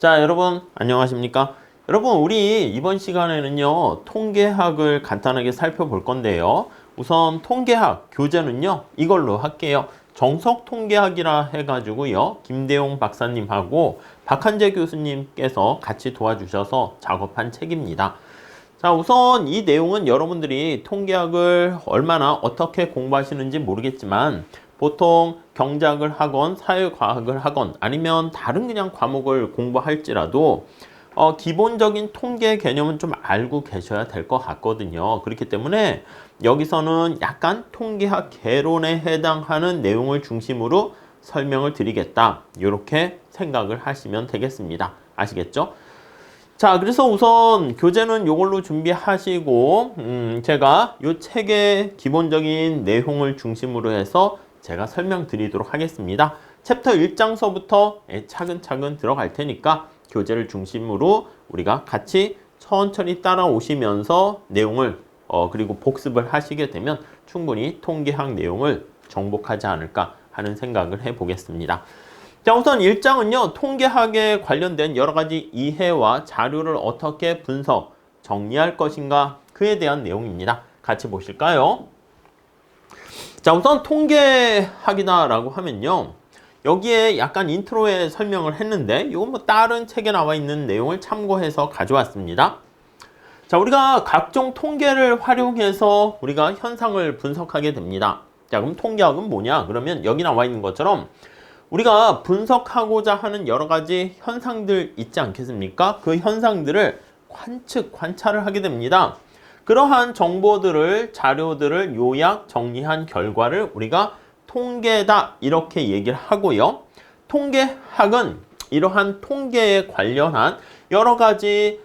자, 여러분 안녕하십니까? 여러분 우리 이번 시간에는요 통계학을 간단하게 살펴볼 건데요. 우선 통계학 교재는요 이걸로 할게요. 정석 통계학이라 해가지고요 김대용 박사님하고 박한재 교수님께서 같이 도와주셔서 작업한 책입니다. 자, 우선 이 내용은 여러분들이 통계학을 얼마나 어떻게 공부하시는지 모르겠지만 보통 경제학을 하건 사회과학을 하건 아니면 다른 그냥 과목을 공부할지라도 어, 기본적인 통계 개념은 좀 알고 계셔야 될 것 같거든요. 그렇기 때문에 여기서는 약간 통계학 개론에 해당하는 내용을 중심으로 설명을 드리겠다. 이렇게 생각을 하시면 되겠습니다. 아시겠죠? 자, 그래서 우선 교재는 이걸로 준비하시고, 음, 제가 이 책의 기본적인 내용을 중심으로 해서 제가 설명드리도록 하겠습니다. 챕터 1장서부터 차근차근 들어갈 테니까 교재를 중심으로 우리가 같이 천천히 따라오시면서 내용을 어, 그리고 복습을 하시게 되면 충분히 통계학 내용을 정복하지 않을까 하는 생각을 해보겠습니다. 자, 우선 1장은요, 통계학에 관련된 여러 가지 이해와 자료를 어떻게 분석, 정리할 것인가, 그에 대한 내용입니다. 같이 보실까요? 자, 우선 통계학이다라고 하면요. 여기에 약간 인트로에 설명을 했는데, 이건 뭐 다른 책에 나와 있는 내용을 참고해서 가져왔습니다. 자, 우리가 각종 통계를 활용해서 우리가 현상을 분석하게 됩니다. 자, 그럼 통계학은 뭐냐? 그러면 여기 나와 있는 것처럼 우리가 분석하고자 하는 여러 가지 현상들 있지 않겠습니까? 그 현상들을 관측, 관찰을 하게 됩니다. 그러한 정보들을, 자료들을 요약, 정리한 결과를 우리가 통계다 이렇게 얘기를 하고요. 통계학은 이러한 통계에 관련한 여러 가지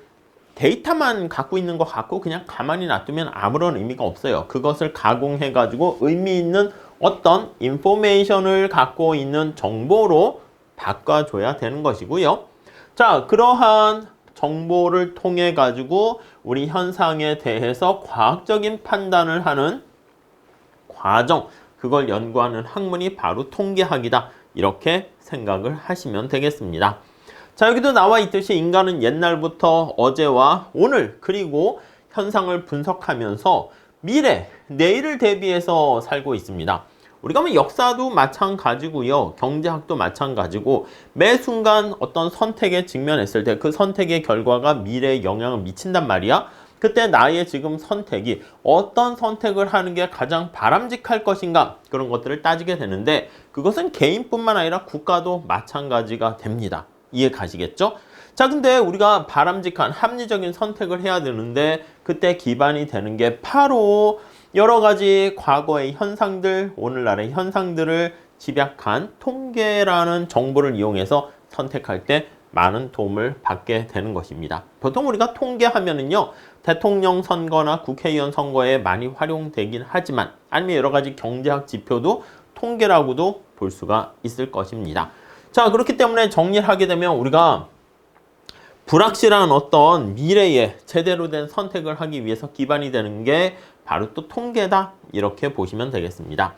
데이터만 갖고 있는 것 같고 그냥 가만히 놔두면 아무런 의미가 없어요. 그것을 가공해 가지고 의미 있는 어떤 인포메이션을 갖고 있는 정보로 바꿔줘야 되는 것이고요. 자, 그러한 정보를 통해 가지고 우리 현상에 대해서 과학적인 판단을 하는 과정, 그걸 연구하는 학문이 바로 통계학이다. 이렇게 생각을 하시면 되겠습니다. 자, 여기도 나와 있듯이 인간은 옛날부터 어제와 오늘 그리고 현상을 분석하면서 미래, 내일을 대비해서 살고 있습니다. 우리가 뭐 역사도 마찬가지고요. 경제학도 마찬가지고 매 순간 어떤 선택에 직면했을 때 그 선택의 결과가 미래에 영향을 미친단 말이야. 그때 나의 지금 선택이 어떤 선택을 하는 게 가장 바람직할 것인가 그런 것들을 따지게 되는데 그것은 개인뿐만 아니라 국가도 마찬가지가 됩니다. 이해 가시겠죠? 자, 근데 우리가 바람직한 합리적인 선택을 해야 되는데 그때 기반이 되는 게 바로 여러 가지 과거의 현상들, 오늘날의 현상들을 집약한 통계라는 정보를 이용해서 선택할 때 많은 도움을 받게 되는 것입니다. 보통 우리가 통계하면은요, 대통령 선거나 국회의원 선거에 많이 활용되긴 하지만, 아니면 여러 가지 경제학 지표도 통계라고도 볼 수가 있을 것입니다. 자, 그렇기 때문에 정리를 하게 되면 우리가 불확실한 어떤 미래에 제대로 된 선택을 하기 위해서 기반이 되는 게 바로 또 통계다. 이렇게 보시면 되겠습니다.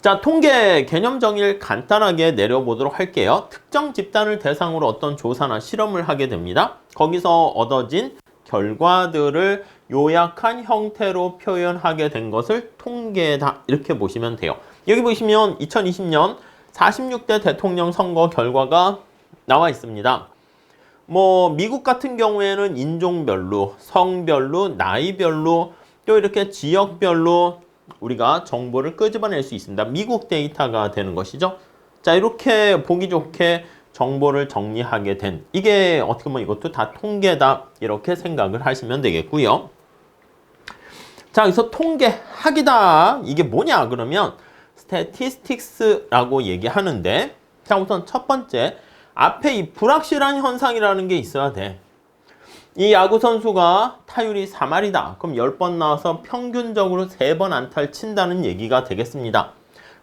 자, 통계 개념 정의를 간단하게 내려보도록 할게요. 특정 집단을 대상으로 어떤 조사나 실험을 하게 됩니다. 거기서 얻어진 결과들을 요약한 형태로 표현하게 된 것을 통계다. 이렇게 보시면 돼요. 여기 보시면 2020년 46대 대통령 선거 결과가 나와 있습니다. 뭐 미국 같은 경우에는 인종별로, 성별로, 나이별로 또 이렇게 지역별로 우리가 정보를 끄집어낼 수 있습니다. 미국 데이터가 되는 것이죠. 자, 이렇게 보기 좋게 정보를 정리하게 된 이게 어떻게 보면 이것도 다 통계다 이렇게 생각을 하시면 되겠고요. 자, 여기서 통계학이다. 이게 뭐냐? 그러면 statistics라고 얘기하는데 자, 우선 첫 번째 앞에 이 불확실한 현상이라는 게 있어야 돼. 이 야구 선수가 타율이 3할이다. 그럼 10번 나와서 평균적으로 3번 안타를 친다는 얘기가 되겠습니다.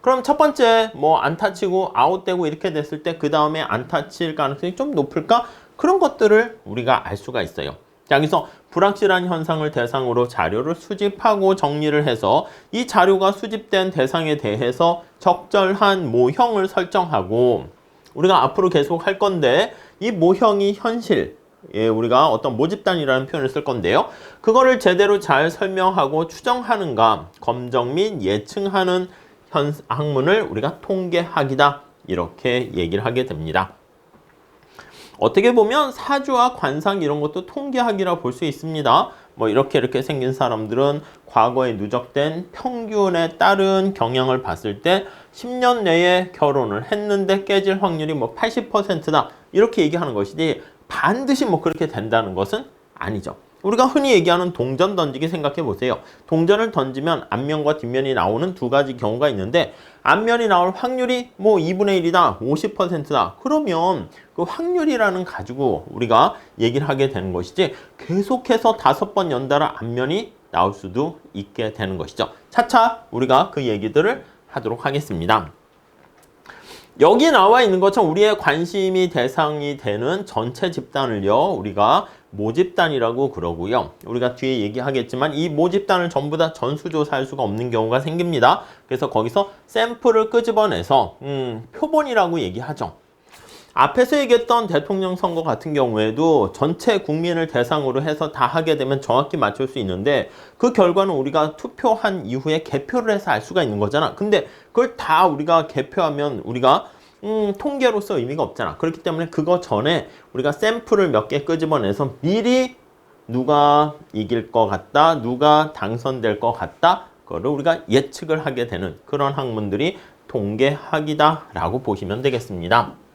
그럼 첫 번째 뭐 안타 치고 아웃되고 이렇게 됐을 때 그 다음에 안타 칠 가능성이 좀 높을까? 그런 것들을 우리가 알 수가 있어요. 자, 여기서 불확실한 현상을 대상으로 자료를 수집하고 정리를 해서 이 자료가 수집된 대상에 대해서 적절한 모형을 설정하고 우리가 앞으로 계속 할 건데 이 모형이 현실 예, 우리가 어떤 모집단이라는 표현을 쓸 건데요. 그거를 제대로 잘 설명하고 추정하는가, 검정 및 예측하는 현 학문을 우리가 통계학이다. 이렇게 얘기를 하게 됩니다. 어떻게 보면 사주와 관상 이런 것도 통계학이라 볼 수 있습니다. 뭐 이렇게 이렇게 생긴 사람들은 과거에 누적된 평균에 따른 경향을 봤을 때 10년 내에 결혼을 했는데 깨질 확률이 뭐 80%다. 이렇게 얘기하는 것이지 반드시 뭐 그렇게 된다는 것은 아니죠. 우리가 흔히 얘기하는 동전 던지기 생각해 보세요. 동전을 던지면 앞면과 뒷면이 나오는 두 가지 경우가 있는데 앞면이 나올 확률이 뭐 2분의 1이다, 50%다. 그러면 그 확률이라는 가지고 우리가 얘기를 하게 되는 것이지 계속해서 다섯 번 연달아 앞면이 나올 수도 있게 되는 것이죠. 차차 우리가 그 얘기들을 하도록 하겠습니다. 여기 나와 있는 것처럼 우리의 관심이 대상이 되는 전체 집단을요, 우리가 모집단이라고 그러고요. 우리가 뒤에 얘기하겠지만 이 모집단을 전부 다 전수조사할 수가 없는 경우가 생깁니다. 그래서 거기서 샘플을 끄집어내서 음, 표본이라고 얘기하죠. 앞에서 얘기했던 대통령 선거 같은 경우에도 전체 국민을 대상으로 해서 다 하게 되면 정확히 맞출 수 있는데 그 결과는 우리가 투표한 이후에 개표를 해서 알 수가 있는 거잖아. 근데 그걸 다 우리가 개표하면 우리가 음, 통계로서 의미가 없잖아. 그렇기 때문에 그거 전에 우리가 샘플을 몇 개 끄집어내서 미리 누가 이길 것 같다, 누가 당선될 것 같다, 그거를 우리가 예측을 하게 되는 그런 학문들이 통계학이다라고 보시면 되겠습니다.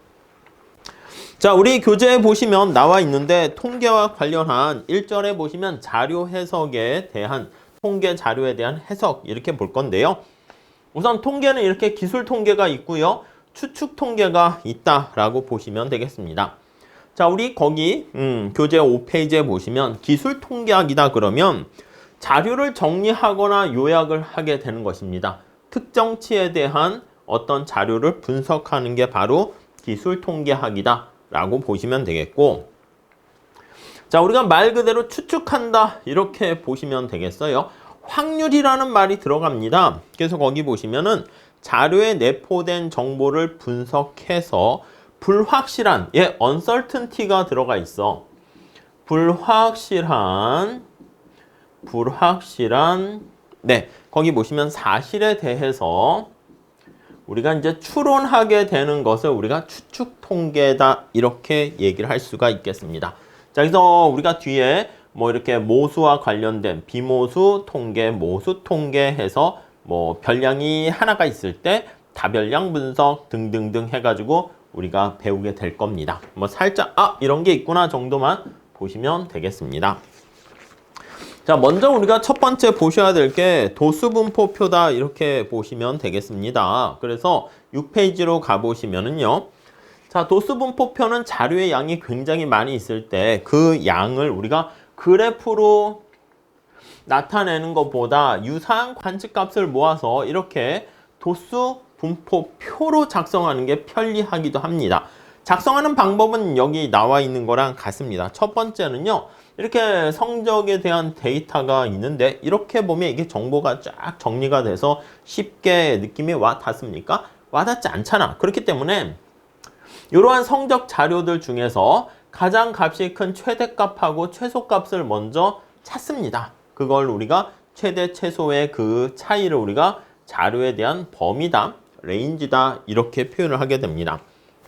자, 우리 교재에 보시면 나와 있는데 통계와 관련한 1절에 보시면 자료 해석에 대한 통계 자료에 대한 해석 이렇게 볼 건데요. 우선 통계는 이렇게 기술 통계가 있고요. 추측 통계가 있다라고 보시면 되겠습니다. 자, 우리 거기 음, 교재 5페이지에 보시면 기술 통계학이다 그러면 자료를 정리하거나 요약을 하게 되는 것입니다. 특정치에 대한 어떤 자료를 분석하는 게 바로 기술 통계학이다 라고 보시면 되겠고. 자 우리가 말 그대로 추측한다. 이렇게 보시면 되겠어요. 확률이라는 말이 들어갑니다. 그래서 거기 보시면은 자료에 내포된 정보를 분석해서 불확실한 예 uncertainty가 들어가 있어. 불확실한 불확실한 네 거기 보시면 사실에 대해서 우리가 이제 추론하게 되는 것을 우리가 추측 통계다 이렇게 얘기를 할 수가 있겠습니다. 자, 그래서 우리가 뒤에 뭐 이렇게 모수와 관련된 비모수 통계, 모수 통계 해서 뭐 별량이 하나가 있을 때 다별량 분석 등등등 해가지고 우리가 배우게 될 겁니다. 뭐 살짝 아 이런 게 있구나 정도만 보시면 되겠습니다. 자, 먼저 우리가 첫 번째 보셔야 될 게 도수분포표다 이렇게 보시면 되겠습니다. 그래서 6페이지로 가보시면은요. 자, 도수분포표는 자료의 양이 굉장히 많이 있을 때 그 양을 우리가 그래프로 나타내는 것보다 유사한 관측값을 모아서 이렇게 도수 분포표로 작성하는 게 편리하기도 합니다. 작성하는 방법은 여기 나와 있는 거랑 같습니다. 첫 번째는요. 이렇게 성적에 대한 데이터가 있는데 이렇게 보면 이게 정보가 쫙 정리가 돼서 쉽게 느낌이 와 닿습니까? 와 닿지 않잖아. 그렇기 때문에 이러한 성적 자료들 중에서 가장 값이 큰 최대값하고 최소값을 먼저 찾습니다. 그걸 우리가 최대 최소의 그 차이를 우리가 자료에 대한 범위다, 레인지다 이렇게 표현을 하게 됩니다.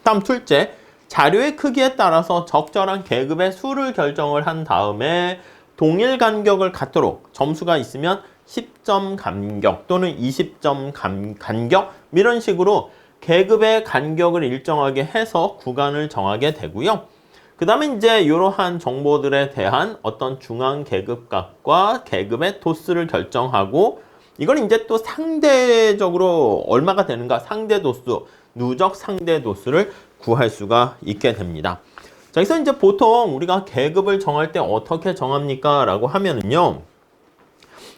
다음 둘째, 자료의 크기에 따라서 적절한 계급의 수를 결정을 한 다음에 동일 간격을 갖도록 점수가 있으면 10점 간격 또는 20점 간, 간격 이런 식으로 계급의 간격을 일정하게 해서 구간을 정하게 되고요. 그 다음에 이제 이러한 정보들에 대한 어떤 중앙 계급값과 계급의 도수를 결정하고 이걸 이제 또 상대적으로 얼마가 되는가 상대 도수, 누적 상대 도수를 구할 수가 있게 됩니다. 자, 그래서 이제 보통 우리가 계급을 정할 때 어떻게 정합니까? 라고 하면은요.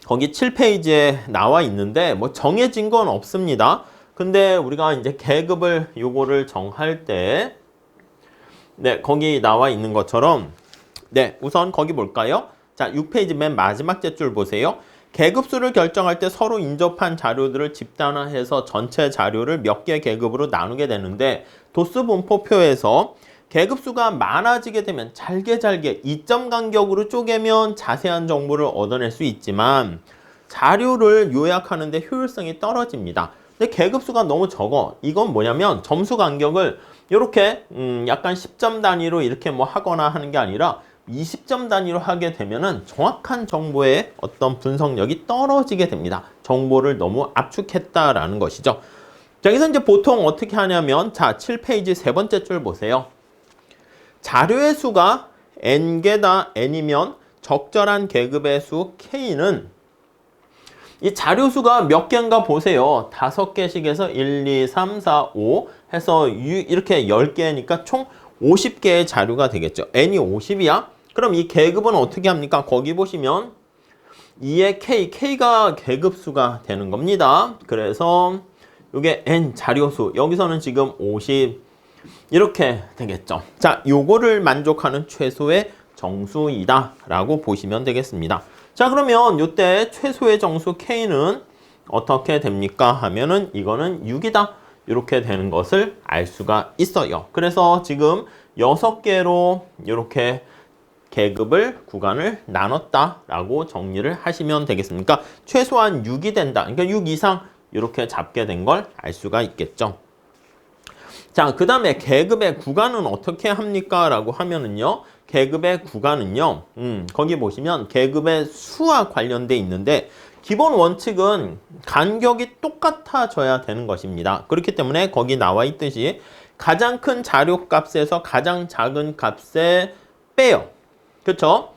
거기 7페이지에 나와 있는데 뭐 정해진 건 없습니다. 근데 우리가 이제 계급을 요거를 정할 때 네, 거기 나와 있는 것처럼 네, 우선 거기 볼까요? 자, 6페이지 맨 마지막 줄 보세요. 계급수를 결정할 때 서로 인접한 자료들을 집단화해서 전체 자료를 몇 개 계급으로 나누게 되는데 도수 분포표에서 계급수가 많아지게 되면 잘게 잘게 이점 간격으로 쪼개면 자세한 정보를 얻어낼 수 있지만 자료를 요약하는 데 효율성이 떨어집니다. 근데 계급수가 너무 적어. 이건 뭐냐면 점수 간격을 이렇게 음 약간 10점 단위로 이렇게 뭐 하거나 하는 게 아니라 20점 단위로 하게 되면은 정확한 정보의 어떤 분석력이 떨어지게 됩니다. 정보를 너무 압축했다라는 것이죠. 자, 여기서 이제 보통 어떻게 하냐면 자, 7페이지 세 번째 줄 보세요. 자료의 수가 n개다 n이면 적절한 계급의 수 k는 이 자료 수가 몇 개인가 보세요. 다섯 개씩 해서 1, 2, 3, 4, 5 해서 유- 이렇게 10개니까 총 50개의 자료가 되겠죠. n이 50이야? 그럼 이 계급은 어떻게 합니까? 거기 보시면 2의 k, k가 계급수가 되는 겁니다. 그래서 이게 n 자료수, 여기서는 지금 50 이렇게 되겠죠. 자, 요거를 만족하는 최소의 정수이다 라고 보시면 되겠습니다. 자, 그러면 요때 최소의 정수 k는 어떻게 됩니까? 하면은 이거는 6이다. 이렇게 되는 것을 알 수가 있어요. 그래서 지금 6개로 이렇게 계급을 구간을 나눴다라고 정리를 하시면 되겠습니까? 최소한 6이 된다. 그러니까 6 이상 이렇게 잡게 된 걸 알 수가 있겠죠. 자, 그 다음에 계급의 구간은 어떻게 합니까? 라고 하면은요, 계급의 구간은요, 음, 거기 보시면 계급의 수와 관련돼 있는데, 기본 원칙은 간격이 똑같아져야 되는 것입니다. 그렇기 때문에 거기 나와 있듯이 가장 큰 자료 값에서 가장 작은 값에 빼요. 그쵸?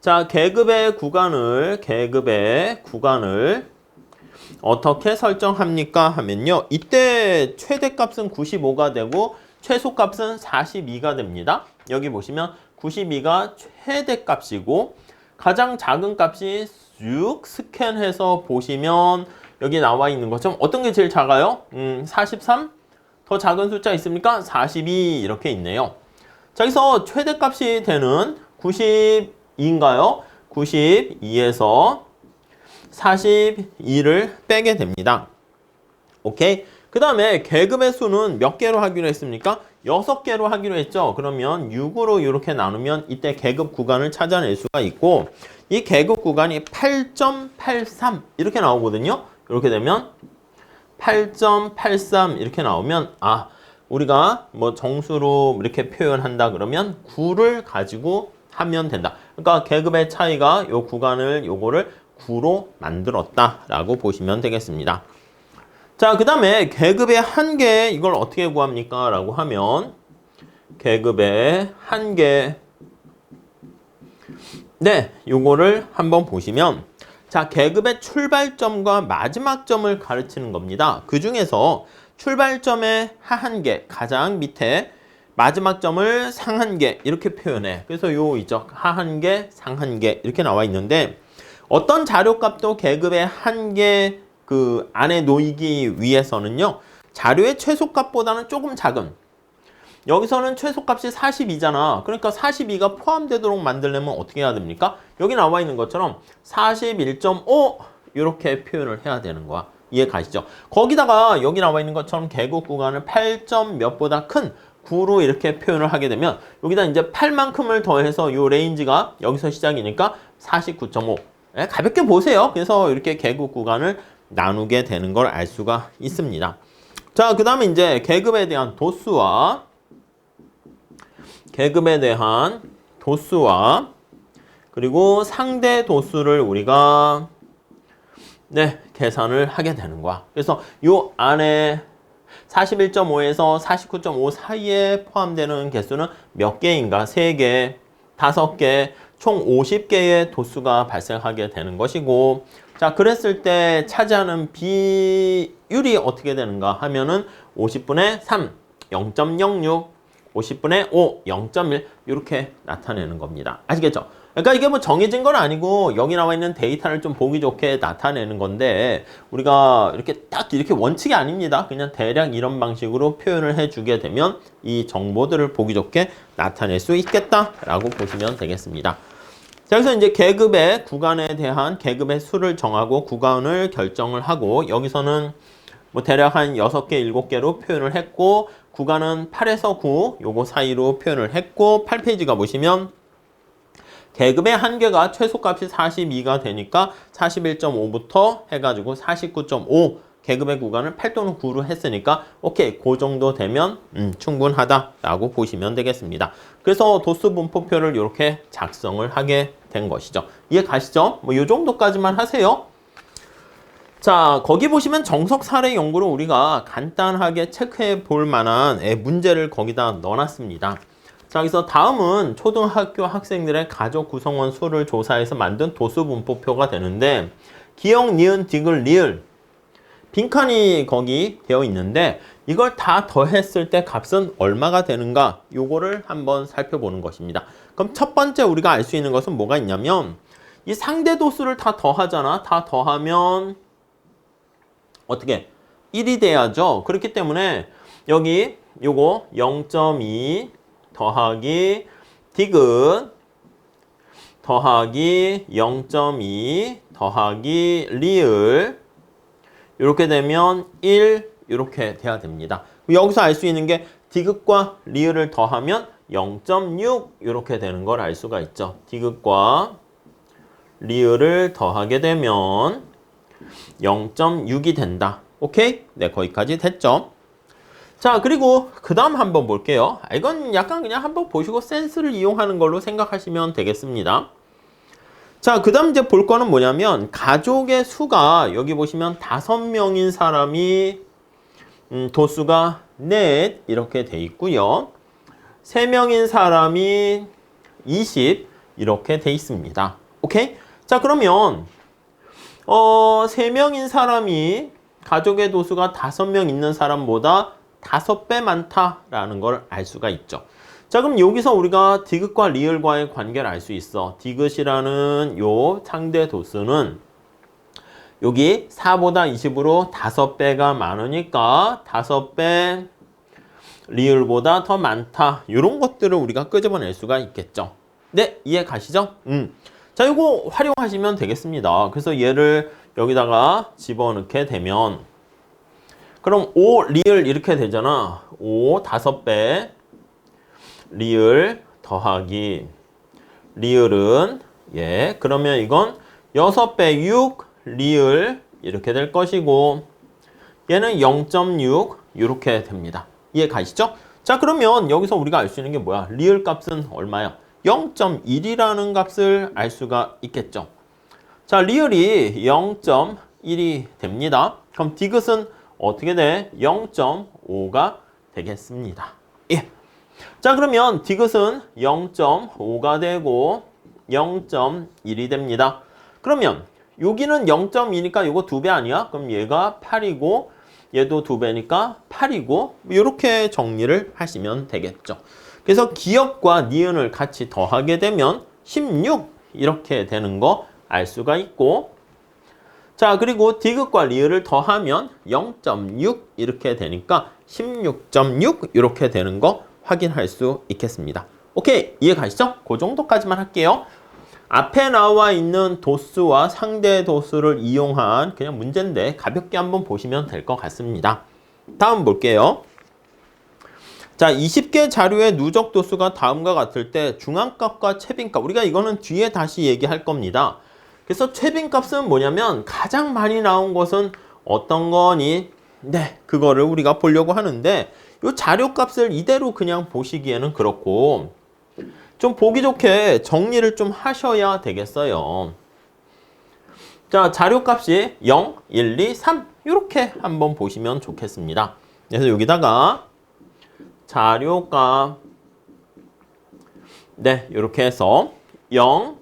자, 계급의 구간을, 계급의 구간을 어떻게 설정합니까? 하면요. 이때 최대값은 95가 되고 최소값은 42가 됩니다. 여기 보시면 92가 최대값이고 가장 작은 값이 쭉 스캔해서 보시면 여기 나와 있는 것처럼 어떤 게 제일 작아요? 음, 43? 더 작은 숫자 있습니까? 42 이렇게 있네요. 자, 여기서 최대값이 되는 92인가요? 92에서 42를 빼게 됩니다. 오케이? 그 다음에 계급의 수는 몇 개로 하기로 했습니까? 6개로 하기로 했죠. 그러면 6으로 이렇게 나누면 이때 계급 구간을 찾아낼 수가 있고 이 계급 구간이 8.83 이렇게 나오거든요. 이렇게 되면 8.83 이렇게 나오면 아 우리가 뭐 정수로 이렇게 표현한다 그러면 9를 가지고 하면 된다. 그러니까 계급의 차이가 요 구간을 요거를 9로 만들었다라고 보시면 되겠습니다. 자, 그 다음에 계급의 한계 이걸 어떻게 구합니까? 라고 하면 계급의 한계 네, 요거를 한번 보시면 자, 계급의 출발점과 마지막 점을 가르치는 겁니다. 그 중에서 출발점의 하한계 가장 밑에 마지막 점을 상한계 이렇게 표현해. 그래서 요 있죠. 하한계, 상한계 이렇게 나와 있는데 어떤 자료값도 계급의 한계 그 안에 놓이기 위해서는요. 자료의 최소값보다는 조금 작은 여기서는 최소값이 42잖아. 그러니까 42가 포함되도록 만들려면 어떻게 해야 됩니까? 여기 나와 있는 것처럼 41.5 이렇게 표현을 해야 되는 거야. 이해 가시죠? 거기다가 여기 나와 있는 것처럼 계급 구간을 8점 몇보다 큰 9로 이렇게 표현을 하게 되면 여기다 이제 8만큼을 더해서 요 레인지가 여기서 시작이니까 49.5 예, 가볍게 보세요. 그래서 이렇게 계급 구간을 나누게 되는 걸 알 수가 있습니다. 자, 그 다음에 이제 계급에 대한 도수와 계급에 대한 도수와 그리고 상대 도수를 우리가 네, 계산을 하게 되는 거야. 그래서 요 안에 41.5에서 49.5 사이에 포함되는 개수는 몇 개인가? 3개, 5개, 총 50개의 도수가 발생하게 되는 것이고 자, 그랬을 때 차지하는 비율이 어떻게 되는가 하면은 50분의 3, 0.06, 50분의 5, 0.1 이렇게 나타내는 겁니다. 아시겠죠? 그러니까 이게 뭐 정해진 건 아니고 여기 나와 있는 데이터를 좀 보기 좋게 나타내는 건데 우리가 이렇게 딱 이렇게 원칙이 아닙니다. 그냥 대략 이런 방식으로 표현을 해주게 되면 이 정보들을 보기 좋게 나타낼 수 있겠다라고 보시면 되겠습니다. 자, 그래서 이제 계급의 구간에 대한 계급의 수를 정하고 구간을 결정을 하고 여기서는 뭐 대략 한 6개, 7개로 표현을 했고 구간은 8에서 9 요거 사이로 표현을 했고 8페이지가 보시면 계급의 한계가 최소값이 42가 되니까 41.5부터 해가지고 49.5 계급의 구간을 8 또는 9로 했으니까 오케이 그 정도 되면 음, 충분하다라고 보시면 되겠습니다. 그래서 도수 분포표를 이렇게 작성을 하게 된 것이죠. 이해 가시죠? 뭐 이 정도까지만 하세요. 자, 거기 보시면 정석 사례 연구를 우리가 간단하게 체크해 볼 만한 예, 문제를 거기다 넣어놨습니다. 자, 여기서 다음은 초등학교 학생들의 가족 구성원 수를 조사해서 만든 도수 분포표가 되는데 기억, 니은, 디귿, 리을 빈칸이 거기 되어 있는데 이걸 다 더했을 때 값은 얼마가 되는가 요거를 한번 살펴보는 것입니다. 그럼 첫 번째 우리가 알 수 있는 것은 뭐가 있냐면 이 상대 도수를 다 더하잖아. 다 더하면 어떻게 1이 돼야죠. 그렇기 때문에 여기 요거 0.2 더하기 디귿 더하기 0.2 더하기 리을 이렇게 되면 1 이렇게 돼야 됩니다. 여기서 알 수 있는 게 디귿과 리을을 더하면 0.6 이렇게 되는 걸 알 수가 있죠. 디귿과 리을을 더하게 되면 0.6이 된다. 오케이? 네, 거기까지 됐죠. 자, 그리고 그 다음 한번 볼게요. 아, 이건 약간 그냥 한번 보시고 센스를 이용하는 걸로 생각하시면 되겠습니다. 자, 그 다음 이제 볼 거는 뭐냐면, 가족의 수가 여기 보시면 다섯 명인 사람이, 음, 도수가 넷, 이렇게 돼 있고요. 세 명인 사람이 20, 이렇게 돼 있습니다. 오케이? 자, 그러면, 어, 세 명인 사람이 가족의 도수가 다섯 명 있는 사람보다 다섯 배 많다라는 걸 알 수가 있죠. 자, 그럼 여기서 우리가 디귿과 리을과의 관계를 알 수 있어. 디귿이라는 요 상대 도수는 여기 4보다 20으로 5배가 많으니까 5배 리을보다 더 많다. 이런 것들을 우리가 끄집어낼 수가 있겠죠. 네, 이해 가시죠? 음. 자, 이거 활용하시면 되겠습니다. 그래서 얘를 여기다가 집어넣게 되면 그럼 5 리을 이렇게 되잖아. 5 5배 리을 더하기 리을은 예 그러면 이건 6배 6 리을 이렇게 될 것이고 얘는 0.6 이렇게 됩니다. 이해 가시죠? 자 그러면 여기서 우리가 알 수 있는 게 뭐야? 리을 값은 얼마야? 0.1이라는 값을 알 수가 있겠죠. 자 리을이 0.1이 됩니다. 그럼 디귿은 어떻게 돼? 0.5가 되겠습니다. 예. 자 그러면 디귿은 0.5가 되고 0.1이 됩니다. 그러면 여기는 0.2니까 이거 두 배 아니야? 그럼 얘가 8이고 얘도 두 배니까 8이고 이렇게 정리를 하시면 되겠죠. 그래서 기억과 니은을 같이 더하게 되면 16 이렇게 되는 거 알 수가 있고 자 그리고 디귿과 리을을 더하면 0.6 이렇게 되니까 16.6 이렇게 되는 거 확인할 수 있겠습니다. 오케이 이해 가시죠? 그 정도까지만 할게요. 앞에 나와 있는 도수와 상대 도수를 이용한 그냥 문제인데 가볍게 한번 보시면 될 것 같습니다. 다음 볼게요. 자, 20개 자료의 누적 도수가 다음과 같을 때 중앙값과 최빈값 우리가 이거는 뒤에 다시 얘기할 겁니다. 그래서 최빈 값은 뭐냐면 가장 많이 나온 것은 어떤 거니? 네, 그거를 우리가 보려고 하는데 이 자료 값을 이대로 그냥 보시기에는 그렇고 좀 보기 좋게 정리를 좀 하셔야 되겠어요. 자, 자료 값이 0, 1, 2, 3 이렇게 한번 보시면 좋겠습니다. 그래서 여기다가 자료 값 네, 이렇게 해서 0,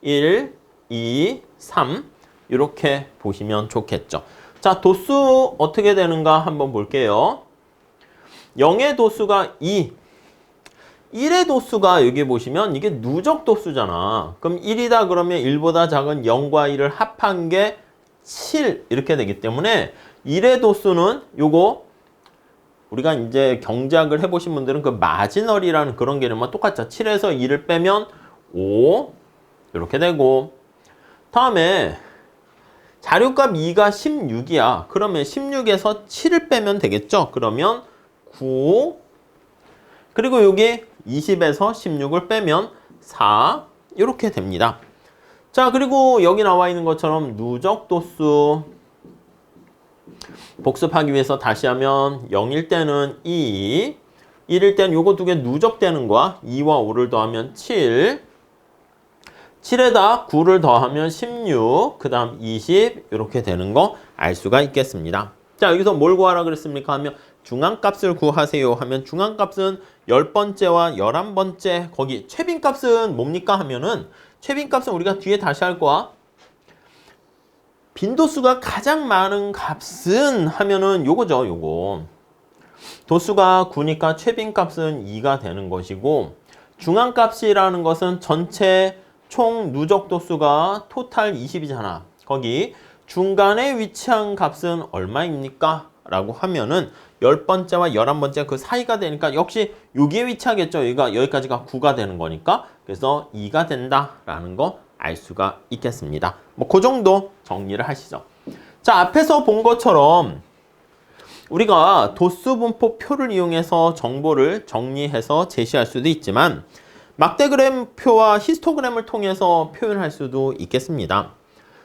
1, 2, 3 이렇게 보시면 좋겠죠. 자, 도수 어떻게 되는가 한번 볼게요. 0의 도수가 2. 1의 도수가 여기 보시면 이게 누적 도수잖아. 그럼 1이다 그러면 1보다 작은 0과 1을 합한 게 7 이렇게 되기 때문에 1의 도수는 요거 우리가 이제 경작을 해보신 분들은 그 마지널이라는 그런 개념과 똑같죠. 7에서 2를 빼면 5, 이렇게 되고 다음에 자료값 2가 16이야. 그러면 16에서 7을 빼면 되겠죠? 그러면 9 그리고 여기 20에서 16을 빼면 4 이렇게 됩니다. 자 그리고 여기 나와 있는 것처럼 누적 도수 복습하기 위해서 다시 하면 0일 때는 2 1일 때는 요거 두 개 누적되는 거야. 2와 5를 더하면 7 7에다 9를 더하면 16, 그 다음 20 이렇게 되는 거 알 수가 있겠습니다. 자 여기서 뭘 구하라 그랬습니까? 하면 중앙값을 구하세요 하면 중앙값은 10번째와 11번째 거기 최빈값은 뭡니까 하면은 최빈값은 우리가 뒤에 다시 할 거야. 빈도수가 가장 많은 값은 하면은 요거죠 요거 도수가 9니까 최빈값은 2가 되는 것이고 중앙값이라는 것은 전체 총 누적 도수가 토탈 20이잖아. 거기 중간에 위치한 값은 얼마입니까? 라고 하면은 10번째와 11번째 그 사이가 되니까 역시 여기에 위치하겠죠. 여기가 여기까지가 9가 되는 거니까 그래서 2가 된다라는 거 알 수가 있겠습니다. 뭐 그 정도 정리를 하시죠. 자, 앞에서 본 것처럼 우리가 도수 분포 표를 이용해서 정보를 정리해서 제시할 수도 있지만 막대그램 표와 히스토그램을 통해서 표현할 수도 있겠습니다.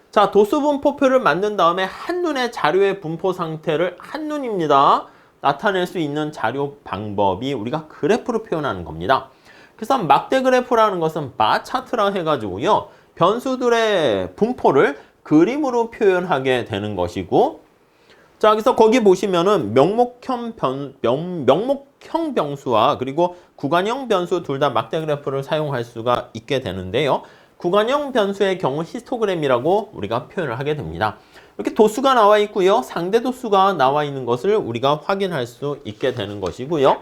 자, 도수 분포표를 만든 다음에 한눈에 자료의 분포 상태를 한눈입니다. 나타낼 수 있는 자료 방법이 우리가 그래프로 표현하는 겁니다. 그래서 막대 그래프라는 것은 바 차트라 해가지고요. 변수들의 분포를 그림으로 표현하게 되는 것이고 자, 그래서 거기 보시면은 명목형 변, 명, 명목형 변수와 그리고 구간형 변수 둘 다 막대 그래프를 사용할 수가 있게 되는데요. 구간형 변수의 경우 히스토그램이라고 우리가 표현을 하게 됩니다. 이렇게 도수가 나와 있고요. 상대 도수가 나와 있는 것을 우리가 확인할 수 있게 되는 것이고요.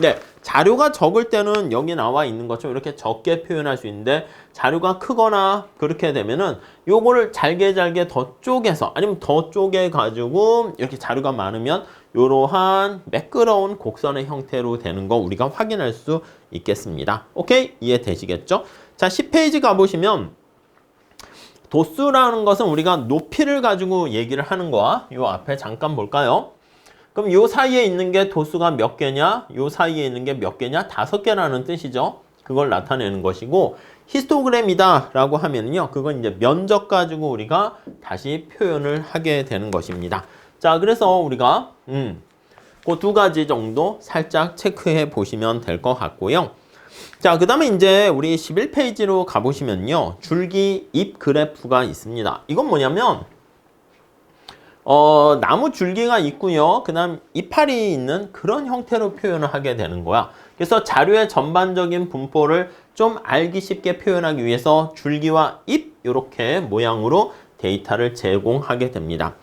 네, 자료가 적을 때는 여기 나와 있는 것처럼 이렇게 적게 표현할 수 있는데 자료가 크거나 그렇게 되면은 요거를 잘게 잘게 더 쪼개서 아니면 더 쪼개 가지고 이렇게 자료가 많으면 이러한 매끄러운 곡선의 형태로 되는 거 우리가 확인할 수 있겠습니다. 오케이? 이해되시겠죠? 자, 10페이지 가보시면 도수라는 것은 우리가 높이를 가지고 얘기를 하는 거야. 요 앞에 잠깐 볼까요? 그럼 요 사이에 있는 게 도수가 몇 개냐? 요 사이에 있는 게 몇 개냐? 다섯 개라는 뜻이죠. 그걸 나타내는 것이고 히스토그램이다 라고 하면요. 그건 이제 면적 가지고 우리가 다시 표현을 하게 되는 것입니다. 자, 그래서 우리가 음, 그 두 가지 정도 살짝 체크해 보시면 될 것 같고요. 자, 그 다음에 이제 우리 11페이지로 가보시면요. 줄기 잎 그래프가 있습니다. 이건 뭐냐면, 어, 나무 줄기가 있고요. 그 다음 이파리 있는 그런 형태로 표현을 하게 되는 거야. 그래서 자료의 전반적인 분포를 좀 알기 쉽게 표현하기 위해서 줄기와 잎, 이렇게 모양으로 데이터를 제공하게 됩니다.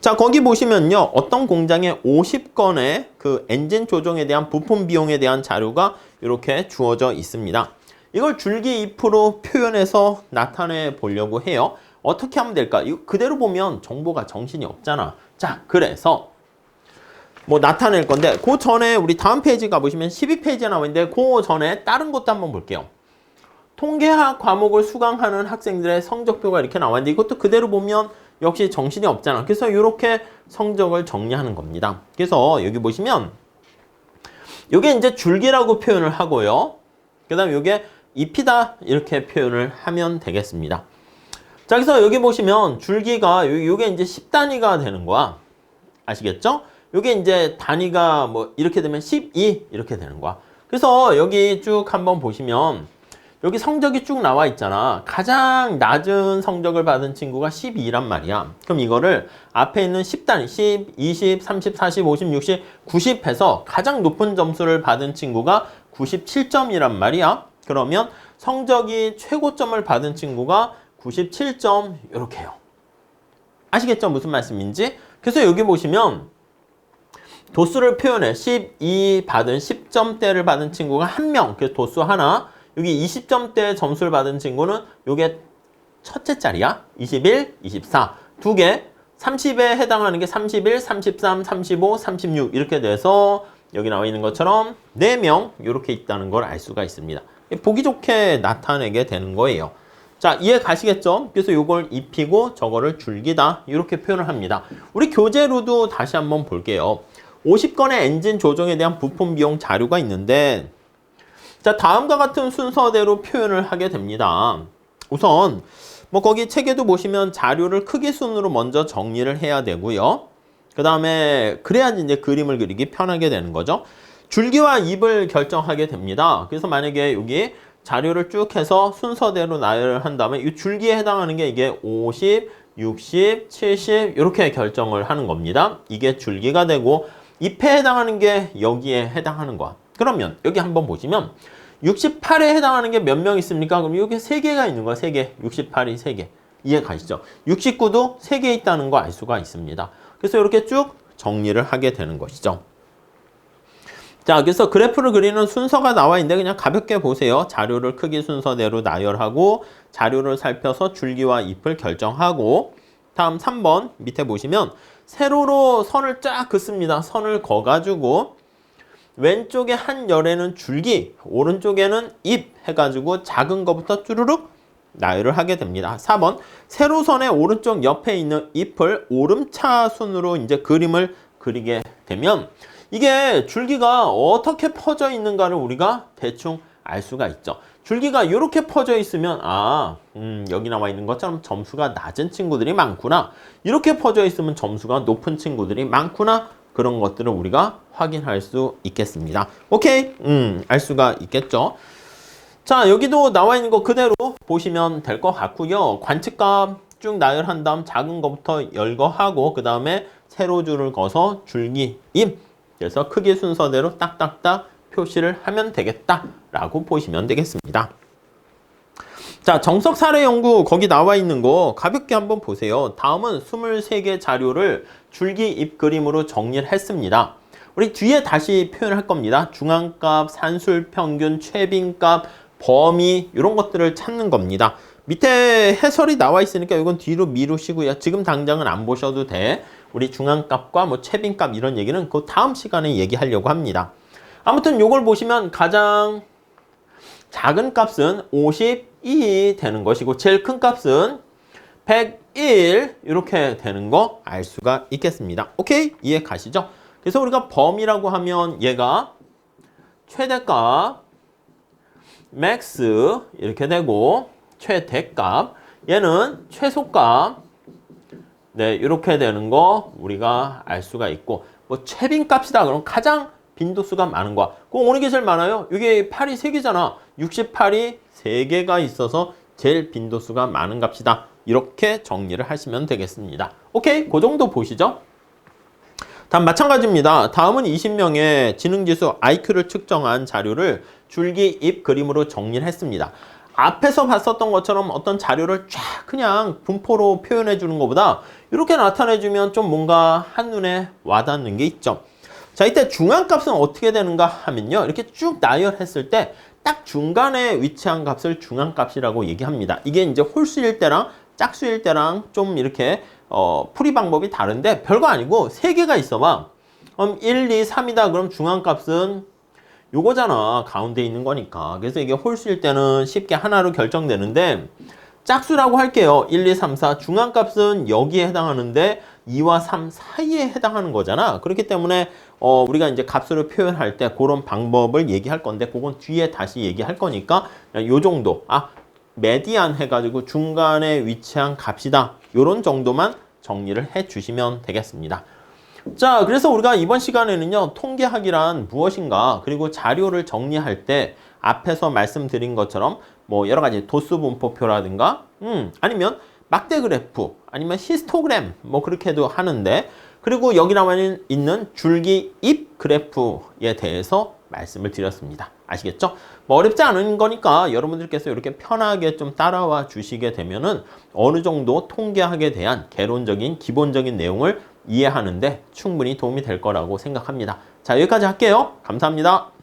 자, 거기 보시면요. 어떤 공장에 50건의 그 엔진 조정에 대한 부품 비용에 대한 자료가 이렇게 주어져 있습니다. 이걸 줄기 잎으로 표현해서 나타내 보려고 해요. 어떻게 하면 될까? 이거 그대로 보면 정보가 정신이 없잖아. 자, 그래서 뭐 나타낼 건데 그 전에 우리 다음 페이지 가보시면 12페이지에 나와 있는데 그 전에 다른 것도 한번 볼게요. 통계학 과목을 수강하는 학생들의 성적표가 이렇게 나왔는데 이것도 그대로 보면 역시 정신이 없잖아. 그래서 이렇게 성적을 정리하는 겁니다. 그래서 여기 보시면 이게 이제 줄기라고 표현을 하고요. 그 다음에 이게 잎이다 이렇게 표현을 하면 되겠습니다. 자, 그래서 여기 보시면 줄기가 이게 이제 10단위가 되는 거야. 아시겠죠? 이게 이제 단위가 뭐 이렇게 되면 12 이렇게 되는 거야. 그래서 여기 쭉 한번 보시면 여기 성적이 쭉 나와 있잖아. 가장 낮은 성적을 받은 친구가 12란 말이야. 그럼 이거를 앞에 있는 10단위, 10, 20, 30, 40, 50, 60, 90 해서 가장 높은 점수를 받은 친구가 97점이란 말이야. 그러면 성적이 최고점을 받은 친구가 97점 이렇게 해요. 아시겠죠? 무슨 말씀인지? 그래서 여기 보시면 도수를 표현해 12 받은 10점대를 받은 친구가 한 명, 그래서 도수 하나. 여기 20점대 점수를 받은 친구는 요게 첫째 자리야. 21, 24. 두 개. 30에 해당하는 게 31, 33, 35, 36 이렇게 돼서 여기 나와 있는 것처럼 4명 이렇게 있다는 걸 알 수가 있습니다. 보기 좋게 나타내게 되는 거예요. 자, 이해 가시겠죠? 그래서 요걸 입히고 저거를 줄기다. 이렇게 표현을 합니다. 우리 교재로도 다시 한번 볼게요. 50건의 엔진 조정에 대한 부품 비용 자료가 있는데 자, 다음과 같은 순서대로 표현을 하게 됩니다. 우선 뭐 거기 책에도 보시면 자료를 크기 순으로 먼저 정리를 해야 되고요. 그 다음에 그래야지 이제 그림을 그리기 편하게 되는 거죠. 줄기와 잎을 결정하게 됩니다. 그래서 만약에 여기 자료를 쭉 해서 순서대로 나열을 한다면 이 줄기에 해당하는 게 이게 50, 60, 70 이렇게 결정을 하는 겁니다. 이게 줄기가 되고 잎에 해당하는 게 여기에 해당하는 거. 그러면 여기 한번 보시면 68에 해당하는 게 몇 명 있습니까? 그럼 여기 3개가 있는 거야. 3개. 68이 3개. 이해 가시죠? 69도 3개 있다는 거 알 수가 있습니다. 그래서 이렇게 쭉 정리를 하게 되는 것이죠. 자, 그래서 그래프를 그리는 순서가 나와 있는데 그냥 가볍게 보세요. 자료를 크기 순서대로 나열하고 자료를 살펴서 줄기와 잎을 결정하고 다음 3번 밑에 보시면 세로로 선을 쫙 긋습니다. 선을 그어가지고 왼쪽에 한 열에는 줄기, 오른쪽에는 잎 해가지고 작은 거부터 쭈르륵 나열을 하게 됩니다. 4번 세로선의 오른쪽 옆에 있는 잎을 오름차 순으로 이제 그림을 그리게 되면 이게 줄기가 어떻게 퍼져 있는가를 우리가 대충 알 수가 있죠. 줄기가 이렇게 퍼져 있으면 아, 음, 여기 나와 있는 것처럼 점수가 낮은 친구들이 많구나. 이렇게 퍼져 있으면 점수가 높은 친구들이 많구나. 그런 것들을 우리가 확인할 수 있겠습니다. 오케이, 음, 알 수가 있겠죠. 자, 여기도 나와 있는 거 그대로 보시면 될 것 같고요. 관측값 쭉 나열한 다음 작은 것부터 열거하고 그 다음에 세로줄을 거서 줄기, 잎 그래서 크기 순서대로 딱딱딱 표시를 하면 되겠다라고 보시면 되겠습니다. 자, 정석 사례 연구 거기 나와 있는 거 가볍게 한번 보세요. 다음은 23개 자료를 줄기 잎 그림으로 정리를 했습니다. 우리 뒤에 다시 표현할 겁니다. 중앙값, 산술 평균, 최빈값, 범위 이런 것들을 찾는 겁니다. 밑에 해설이 나와 있으니까 이건 뒤로 미루시고요. 지금 당장은 안 보셔도 돼. 우리 중앙값과 뭐 최빈값 이런 얘기는 그 다음 시간에 얘기하려고 합니다. 아무튼 이걸 보시면 가장 작은 값은 52 되는 것이고 제일 큰 값은 101 이렇게 되는 거 알 수가 있겠습니다. 오케이? 이해 가시죠? 그래서 우리가 범위라고 하면 얘가 최대값 맥스 이렇게 되고 최대값 얘는 최소값 네 이렇게 되는 거 우리가 알 수가 있고 뭐 최빈 값이다 그럼 가장 빈도수가 많은 거야. 그럼 어느 게 제일 많아요? 이게 8이 3개잖아. 68이 3개가 있어서 제일 빈도수가 많은 값이다. 이렇게 정리를 하시면 되겠습니다. 오케이, 그 정도 보시죠. 다음 마찬가지입니다. 다음은 20명의 지능지수 IQ를 측정한 자료를 줄기 잎 그림으로 정리를 했습니다. 앞에서 봤었던 것처럼 어떤 자료를 쫙 그냥 분포로 표현해 주는 것보다 이렇게 나타내 주면 좀 뭔가 한눈에 와닿는 게 있죠. 자, 이때 중앙값은 어떻게 되는가 하면요. 이렇게 쭉 나열했을 때 딱 중간에 위치한 값을 중앙값이라고 얘기합니다. 이게 이제 홀수일 때랑 짝수일 때랑 좀 이렇게 어, 풀이 방법이 다른데 별거 아니고 세 개가 있어봐. 그럼 1, 2, 3이다. 그럼 중앙값은 요거잖아. 가운데 있는 거니까. 그래서 이게 홀수일 때는 쉽게 하나로 결정되는데 짝수라고 할게요. 1, 2, 3, 4. 중앙값은 여기에 해당하는데 2와 3 사이에 해당하는 거잖아. 그렇기 때문에 어, 우리가 이제 값으로 표현할 때 그런 방법을 얘기할 건데 그건 뒤에 다시 얘기할 거니까 요 정도. 아, 메디안 해가지고 중간에 위치한 값이다. 요런 정도만 정리를 해 주시면 되겠습니다. 자, 그래서 우리가 이번 시간에는요, 통계학이란 무엇인가, 그리고 자료를 정리할 때 앞에서 말씀드린 것처럼 뭐 여러 가지 도수 분포표라든가, 음, 아니면 막대 그래프, 아니면 히스토그램, 뭐 그렇게도 하는데, 그리고 여기 나와 있는 줄기 잎 그래프에 대해서 말씀을 드렸습니다. 아시겠죠? 뭐 어렵지 않은 거니까 여러분들께서 이렇게 편하게 좀 따라와 주시게 되면은 어느 정도 통계학에 대한 개론적인 기본적인 내용을 이해하는데 충분히 도움이 될 거라고 생각합니다. 자, 여기까지 할게요. 감사합니다.